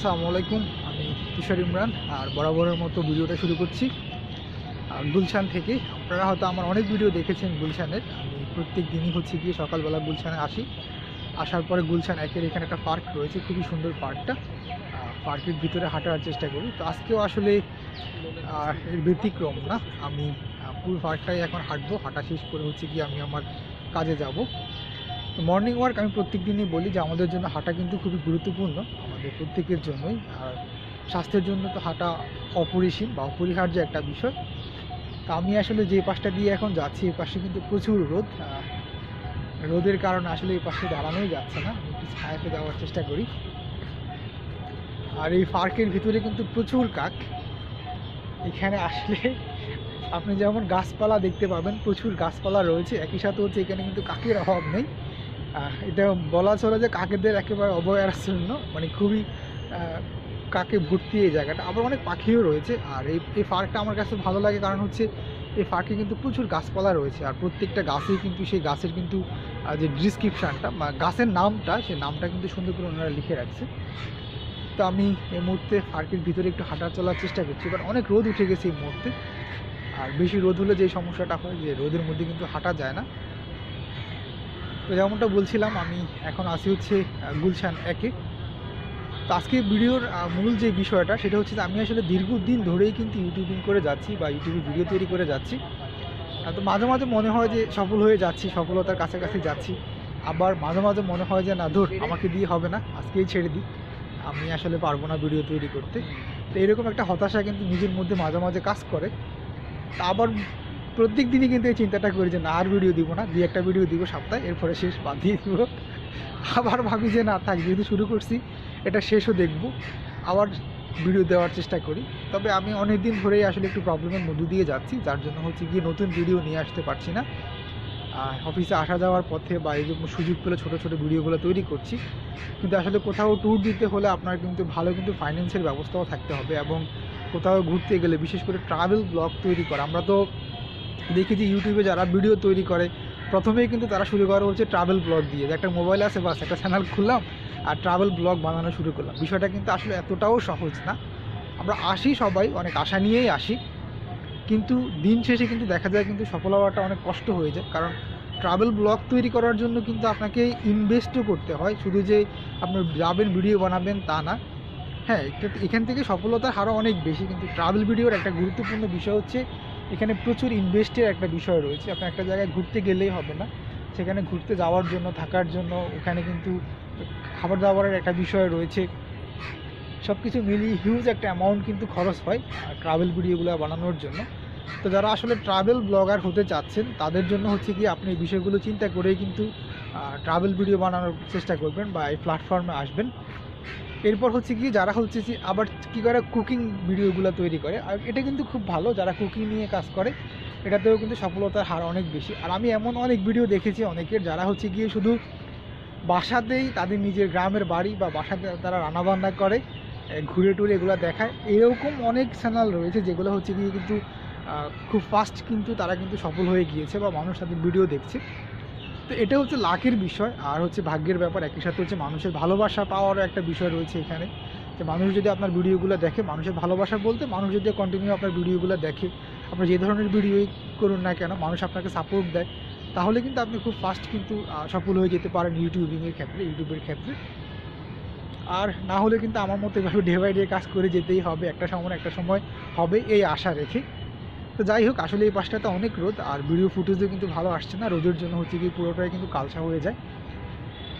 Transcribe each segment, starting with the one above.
আসসালামু আলাইকুম। আমি কিশোর ইমরান, আর বরাবরের মতো ভিডিওটা শুরু করছি। গুলশান থেকে, আপনারা হয়তো আমার অনেক ভিডিও দেখেছেন গুলশানের। আমি প্রত্যেক দিনই হচ্ছে গিয়ে সকালবেলা গুলশানে আসি। আসার পরে গুলশান একের এখানে একটা পার্ক রয়েছে, খুবই সুন্দর পার্কটা। পার্কের ভিতরে হাঁটার চেষ্টা করি। তো আজকেও আসলে এর ব্যতিক্রম না। আমি পুরো পার্কটাই এখন হাঁটবো। হাঁটা শেষ করে হচ্ছে গিয়ে আমি আমার কাজে যাব। মর্নিং ওয়ার্ক আমি প্রত্যেক দিনই বলি যে আমাদের জন্য হাঁটা কিন্তু খুবই গুরুত্বপূর্ণ। আমাদের প্রত্যেকের জন্যই। আর স্বাস্থ্যের জন্য তো হাঁটা অপরিসীম বা অপরিহার্য একটা বিষয়। তা আমি আসলে যে পাশটা দিয়ে এখন যাচ্ছি, এই পাশে কিন্তু প্রচুর রোদ। রোদের কারণে আসলে এই পাশে দাঁড়ানোই যাচ্ছে না। আমি একটু ছায়াতে যাওয়ার চেষ্টা করি। আর এই পার্কের ভিতরে কিন্তু প্রচুর কাক। এখানে আসলে আপনি যেমন গাছপালা দেখতে পাবেন, প্রচুর গাছপালা রয়েছে। একই সাথে হচ্ছে এখানে কিন্তু কাকের অভাব নেই। এটা বলা চলে যে কাকেদের একেবারে অভয়ারণ্য মানে খুবই কাকে ভর্তি এই জায়গাটা। আবার অনেক পাখিও রয়েছে, আর এই এই পার্কটা আমার কাছে ভালো লাগে কারণ হচ্ছে এই পার্কে কিন্তু প্রচুর গাছপালা রয়েছে, আর প্রত্যেকটা গাছেই কিন্তু সেই গাছের কিন্তু যে ডিসক্রিপশানটা বা গাছের নামটা, সেই নামটা কিন্তু সুন্দর করে ওনারা লিখে রাখছে। তো আমি এই মুহূর্তে পার্কের ভিতরে একটু হাঁটা চলার চেষ্টা করছি এবার অনেক রোদ উঠে গেছে এই মুহূর্তে। আর বেশি রোদ হলে যে সমস্যাটা হয়, যে রোদের মধ্যে কিন্তু হাঁটা যায় না। তো যেমনটা বলছিলাম, আমি এখন আসি হচ্ছে গুলশান একে। তো আজকে ভিডিওর মূল যে বিষয়টা, সেটা হচ্ছে যে আমি আসলে দীর্ঘদিন ধরেই কিন্তু ইউটিউবিং করে যাচ্ছি বা ইউটিউবে ভিডিও তৈরি করে যাচ্ছি। তো মাঝে মাঝে মনে হয় যে সফল হয়ে যাচ্ছি, সফলতার কাছাকাছি যাচ্ছি। আবার মাঝে মাঝে মনে হয় যে, না, ধর, আমাকে দিয়ে হবে না, আজকেই ছেড়ে দিই। আমি আসলে পারব না ভিডিও তৈরি করতে। তো এরকম একটা হতাশা কিন্তু নিজের মধ্যে মাঝে মাঝে কাজ করে। তা আবার প্রত্যেক দিনই কিন্তু এই চিন্তাটা করি যে না, আর ভিডিও দিব না, দুই একটা ভিডিও দিব সপ্তাহে, এরপরে শেষ, বাদ দিয়ে দিব। আবার ভাবি যে না, থাক, যেহেতু শুরু করছি, এটা শেষও দেখব, আবার ভিডিও দেওয়ার চেষ্টা করি। তবে আমি অনেক দিন ধরেই আসলে একটু প্রবলেমের মধ্য দিয়ে যাচ্ছি, যার জন্য হচ্ছে গিয়ে নতুন ভিডিও নিয়ে আসতে পারছি না। অফিসে আসা যাওয়ার পথে বা এই যে সুযোগ পেলে ছোটো ছোটো ভিডিওগুলো তৈরি করছি। কিন্তু আসলে কোথাও ট্যুর দিতে হলে আপনার কিন্তু ভালো কিন্তু ফাইন্যান্সের ব্যবস্থাও থাকতে হবে এবং কোথাও ঘুরতে গেলে বিশেষ করে ট্রাভেল ব্লগ তৈরি করা। আমরা তো দেখি যে ইউটিউবে যারা ভিডিও তৈরি করে, প্রথমেই কিন্তু তারা শুরু করা হচ্ছে ট্রাভেল ব্লগ দিয়ে। যে একটা মোবাইল আছে, বাস একটা চ্যানেল খুললাম আর ট্রাভেল ব্লগ বানানো শুরু করলাম। বিষয়টা কিন্তু আসলে এতটাও সহজ না। আমরা আসি সবাই, অনেক আশা নিয়েই আসি। কিন্তু দিন শেষে কিন্তু দেখা যায় কিন্তু সফল হওয়াটা অনেক কষ্ট হয়ে যায়। কারণ ট্রাভেল ব্লগ তৈরি করার জন্য কিন্তু আপনাকে ইনভেস্টও করতে হয়। শুধু যে আপনি যাবেন ভিডিও বানাবেন তা না। হ্যাঁ এখান থেকে সফলতার হারও অনেক বেশি। কিন্তু ট্রাভেল ভিডিওর একটা গুরুত্বপূর্ণ বিষয় হচ্ছে এখানে প্রচুর ইনভেস্টের একটা বিষয় রয়েছে। আপনি একটা জায়গায় ঘুরতে গেলেই হবে না। সেখানে ঘুরতে যাওয়ার জন্য, থাকার জন্য, ওখানে কিন্তু খাবার দাবারের একটা বিষয় রয়েছে। সব কিছু মিলিয়ে হিউজ একটা অ্যামাউন্ট কিন্তু খরচ হয় ট্রাভেল ভিডিওগুলো বানানোর জন্য। তো যারা আসলে ট্রাভেল ব্লগার হতে চাচ্ছেন, তাদের জন্য হচ্ছে কি, আপনি এই বিষয়গুলো চিন্তা করেই কিন্তু ট্রাভেল ভিডিও বানানোর চেষ্টা করবেন বা এই প্ল্যাটফর্মে আসবেন। এরপর হচ্ছে কি, যারা হচ্ছে যে আবার কী করে কুকিং ভিডিওগুলো তৈরি করে, আর এটা কিন্তু খুব ভালো, যারা কুকিং নিয়ে কাজ করে, এটাতেও কিন্তু সফলতার হার অনেক বেশি। আর আমি এমন অনেক ভিডিও দেখেছি অনেকের, যারা হচ্ছে গিয়ে শুধু বাসাতেই তাদের নিজের গ্রামের বাড়ি বা বাসাতে তারা রান্নাবান্না করে ঘুরে টুরে এগুলো দেখায়। এরকম অনেক চ্যানেল রয়েছে যেগুলো হচ্ছে গিয়ে কিন্তু খুব ফাস্ট কিন্তু তারা কিন্তু সফল হয়ে গিয়েছে বা মানুষ তাদের ভিডিও দেখছে। তো এটা হচ্ছে লাখের বিষয়, আর হচ্ছে ভাগ্যের ব্যাপার, একই সাথে হচ্ছে মানুষের ভালোবাসা পাওয়ারও একটা বিষয় রয়েছে এখানে। যে মানুষ যদি আপনার ভিডিওগুলো দেখে, মানুষের ভালোবাসা বলতে মানুষ যদি কন্টিনিউ আপনার ভিডিওগুলো দেখে, আপনি যে ধরনের ভিডিওই করুন না কেন, মানুষ আপনাকে সাপোর্ট দেয়, তাহলে কিন্তু আপনি খুব ফাস্ট কিন্তু সফল হয়ে যেতে পারেন ইউটিউবিংয়ের ক্ষেত্রে ইউটিউবের ক্ষেত্রে। আর না হলে কিন্তু আমার মতো এভাবে ডে বাই ডে কাজ করে যেতেই হবে, একটা সময় একটা সময় হবে, এই আশা রেখে। তো যাই হোক, আসলে এই পাশটাতে অনেক রোদ, আর ভিডিও ফুটেজও কিন্তু ভালো আসছে না। রোদের জন্য হচ্ছে কি পুরোটাই কিন্তু কালসা হয়ে যায়।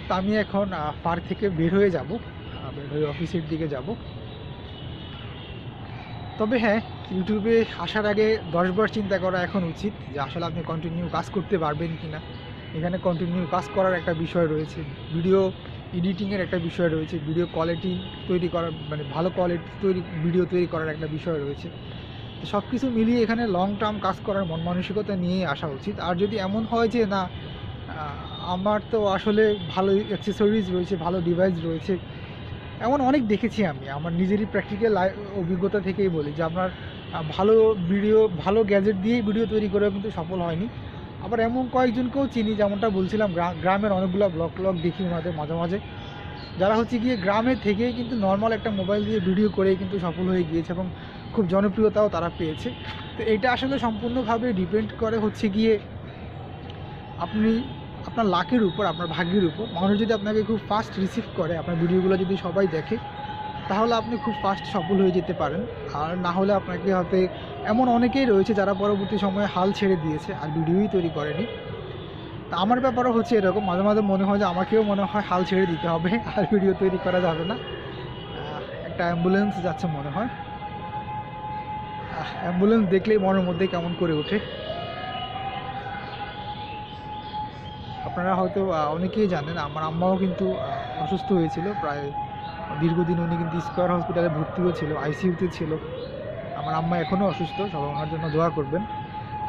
তো আমি এখন পার্ক থেকে বের হয়ে যাব বের হয়ে অফিসের দিকে যাব। তবে হ্যাঁ ইউটিউবে আসার আগে দশবার চিন্তা করা এখন উচিত যে আসলে আপনি কন্টিনিউ কাজ করতে পারবেন কি না এখানে কন্টিনিউ কাজ করার একটা বিষয় রয়েছে ভিডিও এডিটিংয়ের একটা বিষয় রয়েছে ভিডিও কোয়ালিটি তৈরি করার মানে ভালো কোয়ালিটি তৈরি ভিডিও তৈরি করার একটা বিষয় রয়েছে। সব কিছু মিলিয়ে এখানে লং টার্ম কাজ করার মন মানসিকতা নিয়েই আসা উচিত। আর যদি এমন হয় যে, না আমার তো আসলে ভালো অ্যাক্সেসরিজ রয়েছে, ভালো ডিভাইস রয়েছে। এমন অনেক দেখেছি আমি। আমার নিজেরই প্র্যাকটিক্যাল অভিজ্ঞতা থেকেই বলি যে, আপনার ভালো ভিডিও ভালো গ্যাজেট দিয়েই ভিডিও তৈরি করেও কিন্তু সফল হয়নি। আবার এমন কয়েকজনকেও চিনি, যেমনটা বলছিলাম, গ্রা- গ্রামের অনেকগুলো ব্লগ ব্লগ দেখি ওনাদের মাঝে মাঝে। যারা হচ্ছে গিয়ে গ্রামে থেকেই কিন্তু নর্মাল একটা মোবাইল দিয়ে ভিডিও করে কিন্তু সফল হয়ে গিয়েছে এবং খুব জনপ্রিয়তাও তারা পেয়েছে। তো এটা আসলে সম্পূর্ণভাবে ডিপেন্ড করে হচ্ছে গিয়ে আপনি আপনার লাকের উপর, আপনার ভাগ্যের উপর। মানুষ যদি আপনাকে খুব ফাস্ট রিসিভ করে, আপনার ভিডিওগুলো যদি সবাই দেখে, তাহলে আপনি খুব ফাস্ট সফল হয়ে যেতে পারেন। আর না হলে আপনাকে হয়তো এমন অনেকেই রয়েছে যারা পরবর্তী সময়ে হাল ছেড়ে দিয়েছে আর ভিডিওই তৈরি করেনি। তা আমার ব্যাপারও হচ্ছে এরকম। মাঝে মাঝে মনে হয় যে আমাকেও মনে হয় হাল ছেড়ে দিতে হবে, আর ভিডিও তৈরি করা যাবে না। একটা অ্যাম্বুলেন্স যাচ্ছে মনে হয়। অ্যাম্বুলেন্স দেখলেই মনের মধ্যে কেমন করে ওঠে। আপনারা হয়তো অনেকেই জানেন, আমার আম্মাও কিন্তু অসুস্থ হয়েছিল। প্রায় দীর্ঘদিন উনি কিন্তু স্কোয়ার হসপিটালে ভর্তিও ছিল, আইসিইউতে ছিল। আমার আম্মা এখনও অসুস্থ, সবাই ওনার জন্য দোয়া করবেন।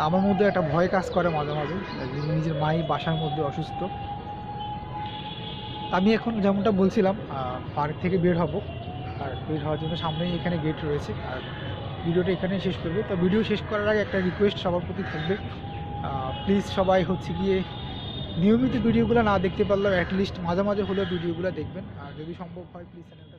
আমার মধ্যে একটা ভয় কাজ করে মাঝে মাঝে নিজের মাই বাসার মধ্যে অসুস্থ। আমি এখন যেমনটা বলছিলাম পার্ক থেকে বের হব। আর বের হওয়ার জন্য সামনেই এখানে গেট রয়েছে। আর ভিডিওটা এখানেই শেষ করব। তো ভিডিও শেষ করার আগে একটা রিকোয়েস্ট সবার প্রতি থাকবে। প্লিজ সবাই হচ্ছে গিয়ে নিয়মিত ভিডিওগুলো না দেখতে পারলেও অ্যাটলিস্ট মাঝে মাঝে হলেও ভিডিওগুলো দেখবেন। আর যদি সম্ভব হয় প্লিজ চ্যানেলটা